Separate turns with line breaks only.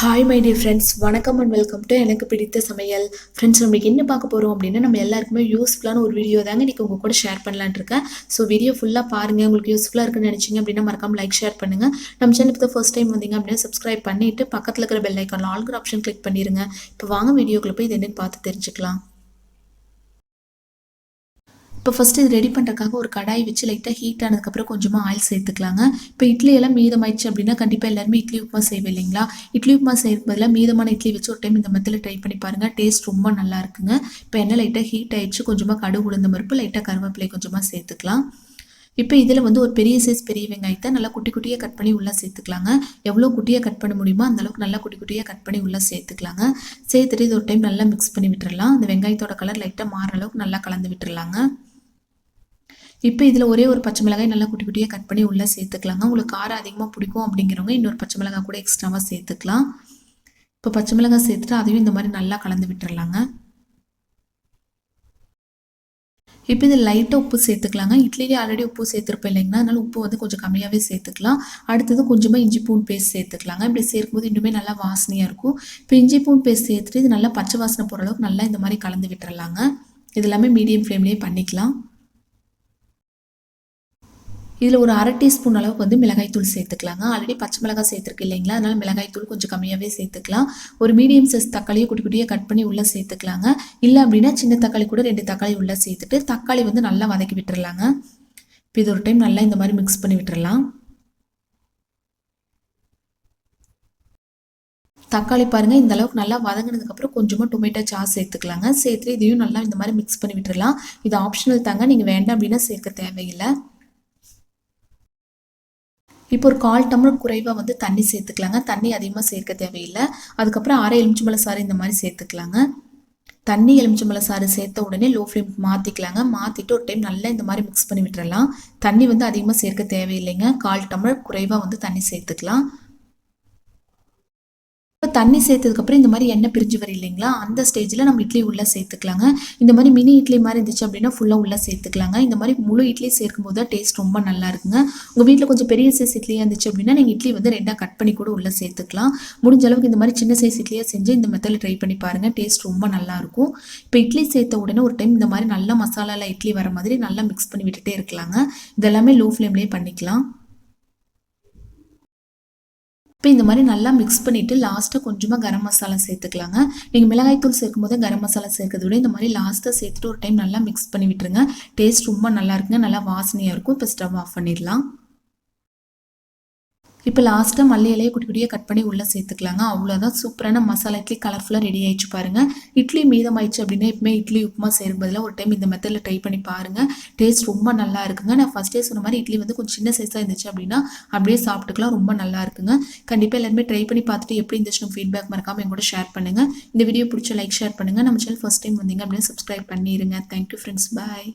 Hi my dear friends வணக்கம் and welcome to எனக்கு பிடித்த சமையல். ஃப்ரெண்ட்ஸ் நம்மளுக்கு என்ன பார்க்க போகிறோம் அப்படின்னா நம்ம எல்லாருக்குமே யூஸ்ஃபுல்லான ஒரு வீடியோ தாங்க இன்றைக்கி உங்கள் கூட ஷேர் பண்ணலான் இருக்கேன். ஸோ வீடியோ ஃபுல்லாக பாருங்கள் உங்களுக்கு யூஸ்ஃபுல்லாக இருக்குன்னு நினச்சிங்க அப்படின்னா மறக்காம லைக் ஷேர் பண்ணுங்கள் நம்ம சேனலுக்கு ஃபர்ஸ்ட் டைம் வந்தீங்க அப்படின்னா சப்ஸ்கிரைப் பண்ணிவிட்டு பக்கத்தில் இருக்கிற பெல் ஐக்கான் ஆல்கிற ஆப்ஷன் கிளிக் பண்ணிடுங்க இப்போ வாங்க வீடியோக்குள்ளே போய் இது என்னன்னு பார்த்து தெரிஞ்சுக்கலாம். இப்போ ஃபஸ்ட்டு இது ரெடி பண்ணுறதுக்காக ஒரு கடாய் வச்சு லைட்டாக ஹீட் ஆனதுக்கப்புறம் கொஞ்சமாக ஆயில் சேர்த்துக்கலாங்க. இப்போ இட்லி எல்லாம் மீதமாயிடுச்சு அப்படின்னா கண்டிப்பாக எல்லாருமே இட்லி உப்புமா செய்வே இல்லைங்களா? இட்லி உப்புமா செய்யறதுக்கு பதிலாக மீதமான இட்லி வச்சு ஒரு டைம் இந்த மெத்தில் ட்ரை பண்ணி பாருங்கள் டேஸ்ட் ரொம்ப நல்லா இருக்குங்க. இப்போ எண்ணெய் லைட்டாக ஹீட் ஆயிடுச்சு. கொஞ்சமாக கடுகு உளுந்த மறுப்பு லைட்டாக கருவேப்பிலை கொஞ்சமாக சேர்த்துக்கலாம். இப்போ இதில் வந்து ஒரு பெரிய சைஸ் பெரிய வெங்காயத்தை நல்லா குட்டி குட்டியாக கட் பண்ணி உள்ளே சேர்த்துக்கலாங்க. எவ்வளோ குட்டியாக கட் பண்ண முடியுமோ அந்த அளவுக்கு நல்லா குட்டி குட்டியாக கட் பண்ணி உள்ளே சேர்த்துக்கலாங்க. சேர்த்துட்டு இது ஒரு டைம் நல்லா மிக்ஸ் பண்ணி விட்டுறலாம். அந்த வெங்காயத்தோட கலர் லைட்டாக மாற அளவுக்கு நல்லா கலந்து விட்டுறலாங்க. இப்போ இதில் ஒரே ஒரு பச்சை மிளகாய் நல்லா குட்டி குட்டியாக கட் பண்ணி உள்ளே சேர்த்துக்கலாங்க. உங்களுக்கு காரம் அதிகமாக பிடிக்கும் அப்படிங்கிறவங்க இன்னொரு பச்சை மிளகாய் கூட எக்ஸ்ட்ராவாக சேர்த்துக்கலாம். இப்போ பச்சை மிளகாய் சேர்த்துட்டு அதையும் இந்த மாதிரி நல்லா கலந்து விட்டுறலாங்க. இப்போ இது லைட்டாக உப்பு சேர்த்துக்கலாங்க. இட்லிலேயே ஆல்ரெடி உப்பு சேர்த்துருப்போம் இல்லைங்கன்னா அதனால உப்பு வந்து கொஞ்சம் கம்மியாகவே சேர்த்துக்கலாம். அடுத்தது கொஞ்சமாக இஞ்சி பூண்டு பேஸ்ட் சேர்த்துக்கலாங்க. இப்படி சேர்க்கும்போது இன்னுமே நல்லா வாசனையாக இருக்கும். இப்போ இஞ்சி பூண்டு பேஸ்ட் சேர்த்துட்டு இது நல்லா பச்சை வாசனை போகிற அளவுக்கு நல்லா இந்த மாதிரி கலந்து விட்டுறலாங்க. இது எல்லாமே மீடியம் ஃப்ளேம்லேயே பண்ணிக்கலாம். இதில் ஒரு அரை டீஸ்பூன் அளவுக்கு வந்து மிளகாய்த்தூள் சேர்த்துக்கலாங்க. ஆல்ரெடி பச்சை மிளகாய் சேர்த்துருக்கு இல்லைங்களா? அதனால் மிளகாய்த்தூள் கொஞ்சம் கம்மியாகவே சேர்த்துக்கலாம். ஒரு மீடியம் சைஸ் தக்காளியை குட்டி குட்டியாக கட் பண்ணி உள்ளே சேர்த்துக்கலாங்க. இல்லை அப்படின்னா சின்ன தக்காளி கூட ரெண்டு தக்காளி உள்ளே சேர்த்துட்டு தக்காளி வந்து நல்லா வதக்கி விட்டுறலாங்க. இப்போ இது ஒரு டைம் நல்லா இந்த மாதிரி மிக்ஸ் பண்ணி விட்டுறலாம். தக்காளி பாருங்கள் இந்த அளவுக்கு நல்லா வதங்கினதுக்கப்புறம் கொஞ்சமாக டொமேட்டோ சாஸ் சேர்த்துக்கலாங்க. சேர்த்துட்டு இதையும் நல்லா இந்த மாதிரி மிக்ஸ் பண்ணி விட்டுறலாம். இது ஆப்ஷனல் தாங்க. நீங்கள் வேண்டாம் அப்படின்னா சேர்க்க தேவையில்லை. இப்போ ஒரு கால் டம்ளர் குறைவாக வந்து தண்ணி சேர்த்துக்கலாங்க. தண்ணி அதிகமாக சேர்க்க தேவையில்லை. அதுக்கப்புறம் அரை எலுமிச்சம்பழ சாறு இந்த மாதிரி சேர்த்துக்கலாங்க. தண்ணி எலுமிச்சம்பழ சாறு சேர்த்த உடனே லோ ஃப்ளேம் மாற்றிக்கலாங்க மாற்றிட்டு ஒரு டைம் நல்லா இந்த மாதிரி மிக்ஸ் பண்ணி விட்டுறலாம். தண்ணி வந்து அதிகமாக சேர்க்க தேவையில்லைங்க. கால் டம்ளர் குறைவாக வந்து தண்ணி சேர்த்துக்கலாம். இப்போ தண்ணி சேர்த்ததுக்கப்புறம் இந்த மாதிரி எண்ணெய் பிரிஞ்சு வரும் இல்லைங்களா? அந்த ஸ்டேஜில் நம்ம இட்லி உள்ளே சேர்த்துக்கலாங்க. இந்த மாதிரி மினி இட்லி மாதிரி இருந்துச்சு அப்படின்னா ஃபுல்லாக உள்ளே சேர்த்துக்கலாங்க. இந்த மாதிரி முழு இட்லி சேர்க்கும் போது டேஸ்ட் ரொம்ப நல்லா இருக்குங்க. உங்கள் வீட்டில் கொஞ்சம் பெரிய சைஸ் இட்லியாக இருந்துச்சு அப்படின்னா நீங்கள் இட்லி வந்து ரெண்டாக கட் பண்ணி கூட உள்ளே சேர்த்துக்கலாம். முடிஞ்ச அளவுக்கு இந்த மாதிரி சின்ன சைஸ் இட்லியாக செஞ்சு இந்த மெத்தடில் ட்ரை பண்ணி பாருங்கள் டேஸ்ட் ரொம்ப நல்லாயிருக்கும் இப்போ இட்லி சேர்த்த உடனே ஒரு டைம் இந்த மாதிரி நல்லா மசாலாவில் இட்லி வர மாதிரி நல்லா மிக்ஸ் பண்ணி விட்டுட்டே இருக்கலாங்க. இதெல்லாமே லோ ஃப்ளேம்லேயே பண்ணிக்கலாம். இப்போ இந்த மாதிரி நல்லா மிக்ஸ் பண்ணிவிட்டு லாஸ்ட்டாக கொஞ்சமாக கரம் மசாலா சேர்த்துக்கலாங்க. நீங்கள் மிளகாய்த்தூள் சேர்க்கும் போது கரம் மசாலா சேர்க்கறத விட இந்த மாதிரி லாஸ்ட்டாக சேர்த்துட்டு ஒரு டைம் நல்லா மிக்ஸ் பண்ணி விட்டுருங்க. டேஸ்ட் ரொம்ப நல்லா இருக்குங்க. நல்லா வாசனையாக இருக்கும். இப்போ ஸ்டவ் ஆஃப் பண்ணிடலாம். இப்போ லாஸ்ட்டாக மல்லி இலையை குட்டி குட்டியாக கட் பண்ணி உள்ளே சேர்த்துக்கலாங்க. அவ்வளோதான் சூப்பரான மசாலா இட்லி கலர்ஃபுல்லாக ரெடி ஆயிடுச்சு பாருங்கள் இட்லி மீதமாயிடுச்சு அப்படின்னா எப்பவுமே இட்லி உப்புமா செய்யும் பதிலாக ஒரு டைம் இந்த மெத்தடில் ட்ரை பண்ணி பாருங்கள் டேஸ்ட் ரொம்ப நல்லா இருக்குங்க. நான் ஃபஸ்ட்டே சொன்ன மாதிரி இட்லி வந்து கொஞ்சம் சின்ன சைஸாக இருந்துச்சு அப்படின்னா அப்படியே சாப்பிட்டுக்கலாம். ரொம்ப நல்லா இருக்குங்க. கண்டிப்பாக எல்லாருமே ட்ரை பண்ணி பார்த்துட்டு எப்படி இருந்துச்சு ஃபீட்பேக் மறக்காமல் எங்கூட ஷேர் பண்ணுங்கள் இந்த வீடியோ பிடிச்ச லைக் ஷேர் பண்ணுங்கள் நம்ம சேனல் ஃபஸ்ட் டைம் வந்தீங்க அப்படின்னு சப்ஸ்கிரைப் பண்ணிடுங்க தேங்க்யூ ஃப்ரெண்ட்ஸ் பாய்